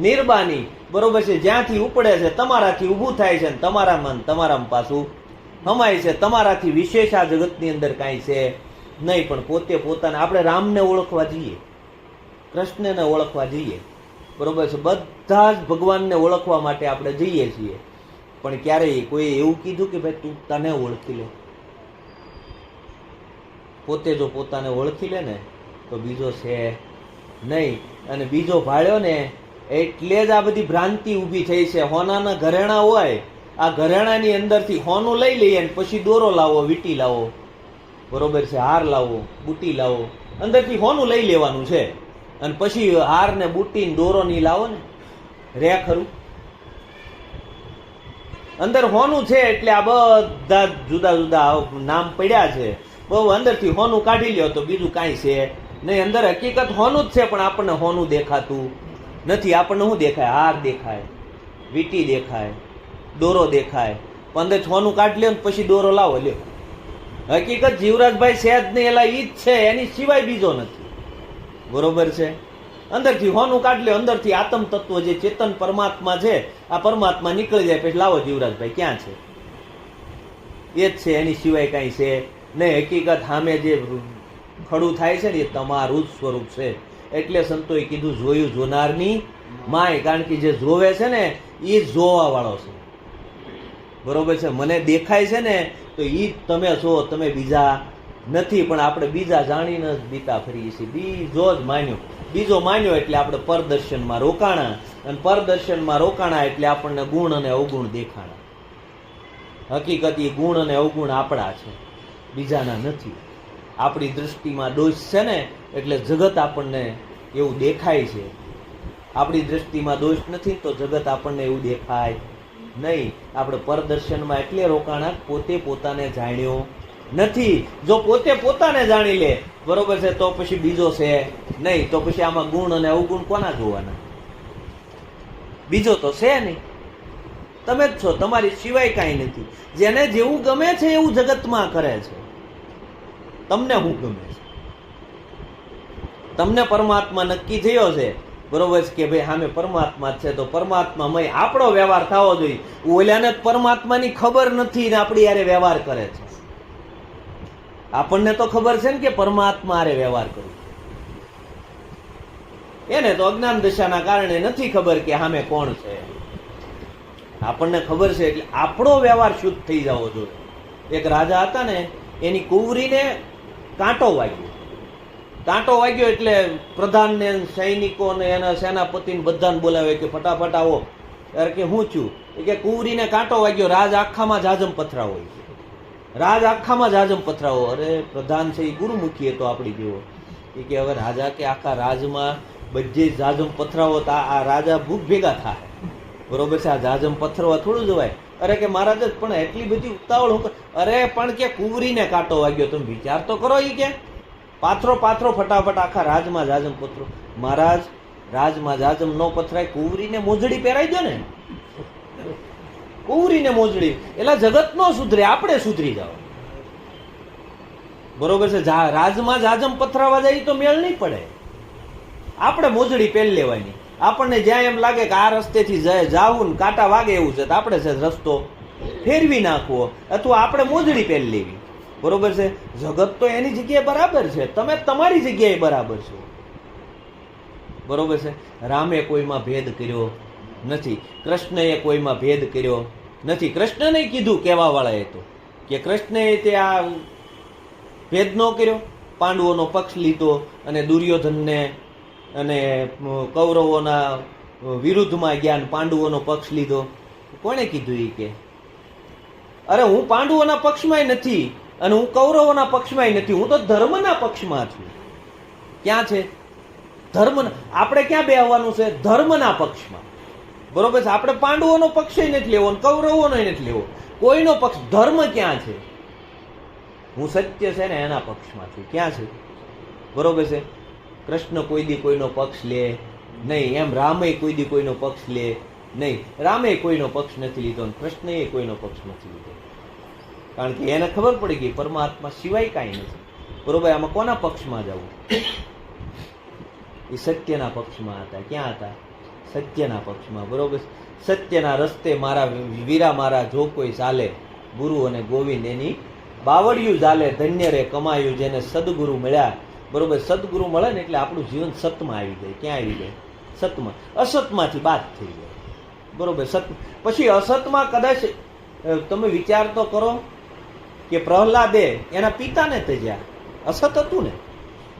નિર્બાની. બરોબર છે? જ્યાંથી ઉપડે છે, તમારાથી ઊભું થાય છે તમારા મન તમારામાં પાછું હમાય છે. તમારાથી વિશેષ આ જગતની અંદર કાંઈ છે નહીં, પણ પોતે પોતાને આપણે રામને ઓળખવા જઈએ. કૃષ્ણને ઓળખવા જઈએ. બરોબર છે? બધા જ ભગવાનને ઓળખવા માટે આપણે જઈએ છીએ. પણ ક્યારેય કોઈ એવું કીધું કે ભાઈ તું તને ઓળખી લે. પોતે જો પોતાને ઓળખી લે ને, તો બીજો છે નહીં. અને બીજો ભાળ્યો ને એટલે જ આ બધી ભ્રાંતિ ઊભી થઈ છે. હોનાના ઘરેણા હોય, આ ઘરેણાની અંદરથી હોનું લઈ લઈએ ને પછી દોરો લાવો, વીટી લાવો. બરોબર છે, હાર લાવો, બુટી લાવો. અંદરથી હોનું લઈ લેવાનું છે. અને પછી હાર ને બુટી દોરો ની લાવો ને. રે ખરું? અંદર હોનું છે એટલે આ બધા જુદા જુદા નામ પડ્યા છે. બહુ અંદરથી હોનું કાઢી લ્યો તો બીજું કાંઈ છે નહીં. અંદર હકીકત હોનું જ છે, પણ આપણને હોનું દેખાતું નથી, આપણને શું દેખાય? હાર દેખાય, વીટી દેખાય, દોરો દેખાય. પંદર છોનું કાઢ લ્યો ને પછી દોરો લાવો, લ્યો. હકીકત જીવરાજભાઈ સહેજ ને એલા ઈ જ છે, એની સિવાય બીજો નથી. બરોબર છે? અંદરથી હોનું કાઢ લે અંદરથી આત્મ તત્વ જે ચેતન પરમાત્મા છે, આ પરમાત્મા નીકળી જાય, પછી લાવો જીવરાજભાઈ, ક્યાં છે? એ જ છે, એની સિવાય કાંઈ છે નહીં. હકીકત સામે જે ખડું થાય છે ને, એ તમારું જ સ્વરૂપ છે. એટલે સંતોએ કીધું, જોયું જોનારની માય. કારણ કે જે જોવે છે ને એ જોવા વાળો છે. બરોબર છે? મને દેખાય છે ને, તો એ તમે છો, તમે બીજા નથી. પણ આપણે બીજા જાણીને જ બીતા ફરીએ છીએ. બીજો જ માન્યો. બીજો માન્યો એટલે આપણે પરદર્શનમાં રોકાણા. અને પરદર્શનમાં રોકાણા એટલે આપણને ગુણ અને અવગુણ દેખાણા. હકીકત એ ગુણ અને અવગુણ આપણા છે. બીજાના નથી. આપણી દૃષ્ટિમાં દોષ છે ને, એટલે જગત આપણને એવું દેખાય છે. આપણી દૃષ્ટિમાં દોષ નથી તો જગત આપણને એવું દેખાય નહીં. આપણે પરદર્શનમાં એટલે રોકાણા પોતે પોતાને જાણ્યો નથી. જો પોતે પોતાને જાણી લે, બરોબર છે, તો પછી બીજો છે નહીં. તો પછી આમાં ગુણ અને અવગુણ કોના જોવાના? બીજો તો છે નહીં. તમે જ છો, તમારી સિવાય કાંઈ નથી. જેને જેવું ગમે છે એવું જગતમાં કરે છે. તમને હું ગમે છે? તમને પરમાત્મા નક્કી થયો છે? બરોબર છે કે ભાઈ સામે પરમાત્મા છે, તો પરમાત્મામય આપણો વ્યવહાર થવો જોઈએ. ઓલાને પરમાત્માની ખબર નથી ને આપણી યારે વ્યવહાર કરે છે. આપણને તો ખબર છે ને કે પરમાત્મા આરે વ્યવહાર કરવો એને તો અજ્ઞાન દશાના કારણે નથી ખબર કે સામે કોણ છે. આપણને ખબર છે એટલે આપણો વ્યવહાર શુદ્ધ થઈ જવો જોઈએ. એક રાજા હતા ને, એની કુંવરીને કાંટો વાગ્યો. કાંટો વાગ્યો એટલે પ્રધાનને સૈનિકોને એના સેનાપતિને બધાને બોલાવે કે ફટાફટ આવો. ત્યારે કે હું છું? એ કે કુંવરીને કાંટો વાગ્યો. રાજ આખામાં જાજમ પથરાવો હોય છે. રાજ આખામાં જાજમ પથરાવો. અરે પ્રધાન છે એ ગુરુમુખી હતો આપણી જેવો. એ કે હવે રાજા કે આખા રાજમાં બધી જાજમ પથરાવો તા આ રાજા ભૂખ ભેગા થાય. બરોબર છે? આ જાજમ પથરવા થોડું જવાય. અરે કે મહારાજ, પણ એટલી બધી ઉતાવળ હું અરે, પણ કે કુંવરીને કાંટો વાગ્યો. તમે વિચાર તો કરો એ કે. પાથરો પાથરો ફટાફટ આખા રાજમાં જાજમ પથરો. મહારાજ, રાજમાં જાજમ ન પથરાય. કુંવરીને મોજડી પહેરાઈ દો ને. કુંવરીને મોજડી. એટલે જગત નો સુધરે, આપણે સુધરી જાવ બરોબર છે? રાજમાં જાજમ પથરાવા જાય તો મેળ નહીં પડે. આપણે મોજડી પહેરી લેવાની. આપણને જ્યાં એમ લાગે કે આ રસ્તેથી જાવું ને કાંટા વાગે એવું છે, તો આપણે છે રસ્તો ફેરવી નાખવો અથવા આપણે મોજડી પહેરી લેવી. બરોબર છે? જગત તો એની જગ્યાએ બરાબર છે. તમે તમારી જગ્યાએ બરાબર છો. બરોબર છે? રામે કોઈમાં ભેદ કર્યો નથી. કૃષ્ણએ કોઈમાં ભેદ કર્યો નથી. કૃષ્ણને કીધું કહેવા વાળાએ તો કે કૃષ્ણએ તે આ ભેદ ન કર્યો. પાંડવોનો પક્ષ લીધો અને દુર્યોધનને અને કૌરવોના વિરુદ્ધમાં અને પાંડવોનો પક્ષ લીધો. કોણે કીધું એ કે? અરે હું પાંડવોના પક્ષમાંય નથી અને હું કૌરવોના પક્ષમાંય નથી. હું તો ધર્મના પક્ષમાં છું. ક્યાં છે? ધર્મ આપણે ક્યાં બેહવાનું છે? ધર્મના પક્ષમાં. બરોબર છે? આપણે પાંડવોનો પક્ષ નથી લેવો કૌરવોનો નથી લેવો. કોઈનો પક્ષ, ધર્મ ક્યાં છે? હું સત્ય છે ને એના પક્ષમાં છું. ક્યાં છે? બરોબર છે? કૃષ્ણ કોઈ દી કોઈનો પક્ષ લે નહીં. એમ રામે કોઈ દી કોઈનો પક્ષ લે નહીં. રામે કોઈનો પક્ષ નથી લીધો કૃષ્ણએ કોઈનો પક્ષ નથી લીધો. કારણ કે એને ખબર પડી ગઈ પરમાત્મા સિવાય કાંઈ નથી. બરોબર, આમાં કોના પક્ષમાં જવું? એ સત્યના પક્ષમાં હતા. ક્યાં હતા? સત્યના પક્ષમાં. બરોબર? સત્યના રસ્તે મારા વીરા મારા જો કોઈ ચાલે, ગુરુ અને ગોવિંદ એની બાવડિયું ચાલે, ધન્ય રે, કમાયું જેને સદગુરુ મળ્યા બરોબર, સદગુરુ મળે ને એટલે આપણું જીવન સતમાં આવી જાય. ક્યાં આવી જાય? સતમાં. અસતમાંથી બાદ થઈ જાય. બરોબર, સત. પછી અસતમાં કદાચ તમે વિચાર તો કરો કે પ્રહલાદે એના પિતાને તજ્યા અસત હતું ને.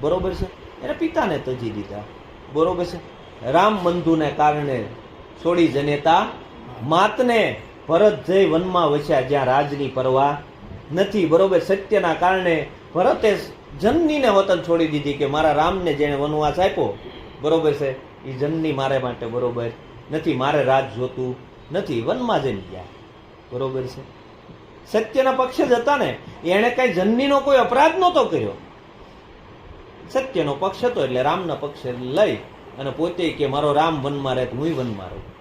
બરોબર છે? એના પિતાને તજી દીધા. બરોબર છે? રામ બંધુને કારણે છોડી જનેતા માતને ભરત જય વનમાં વસ્યા જ્યાં રાજની પરવા નથી. બરોબર, સત્યના કારણે ભરતે જનનીને વતન છોડી દીધી કે મારા રામને જેણે વનવાસ આપ્યો. બરોબર છે? એ જનની મારે માટે બરોબર નથી. મારે રાજ જોતું નથી. વનમાં જઈને ગયા. બરોબર છે? સત્યના પક્ષે જ હતા ને. એણે કઈ જનનીનો કોઈ અપરાધ નહોતો કર્યો. સત્યનો પક્ષ હતો એટલે રામના પક્ષે લઈ અને પોતે કે મારો રામ વનમાં રહે હું વનમાં રહું.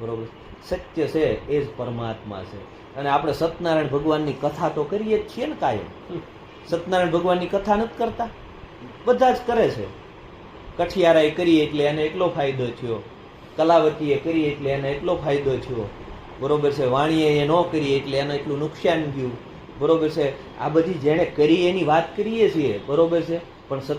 બરોબર? સત્ય છે, એ જ પરમાત્મા છે. અને આપણે સત્યનારાયણ ભગવાનની કથા તો કરીએ જ છીએ ને કાયમ. સત્યનારાયણ ભગવાનની કથા નથી કરતા. બધા જ કરે છે. કઠિયારાએ કરી એટલે એને એટલો ફાયદો થયો. કલાવતીએ કરી એટલે એને એટલો ફાયદો થયો. બરોબર છે, વાણીએ એ ન કરી એટલે એને એટલું નુકસાન ગયું બરોબર છે, આ બધી જેણે કરી એની વાત કરીએ છીએ. બરોબર છે, પણ